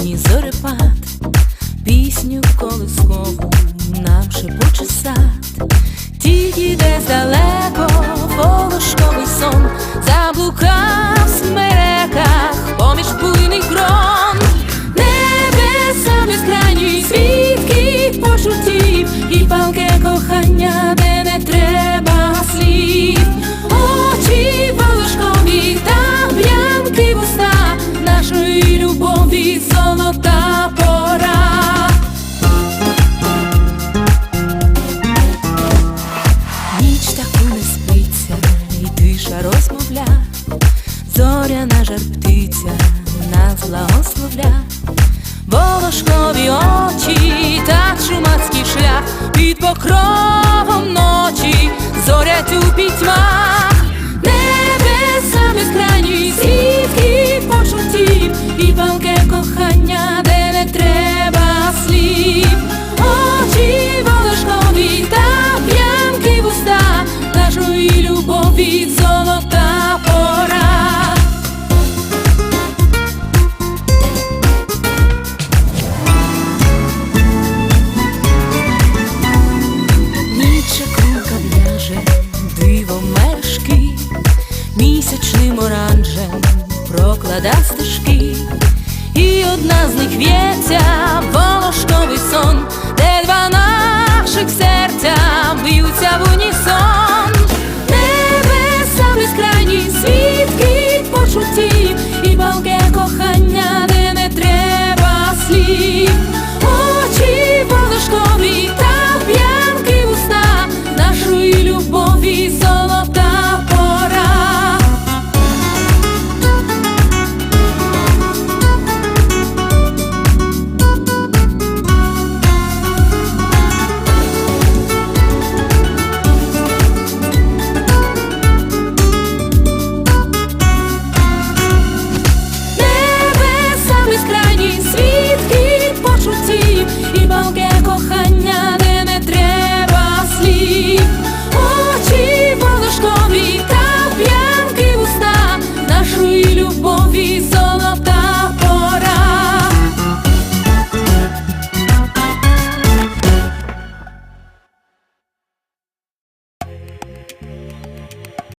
літній зорепад, пісню колискову нам шепоче сад, тільки десь далеко волошковий сон заблукав. Тиша розмовля, зоряна жар птиця нас благословля, волошкові очі та чумацький шлях під покровом ночі зорять у пітьмах, небеса безкрайні, звідки почуттів і палке кохання, де не треба слів, очі волошкові та п'янки вуста нашої любові місячним оранжем проклада стежки, і одна з них в'ється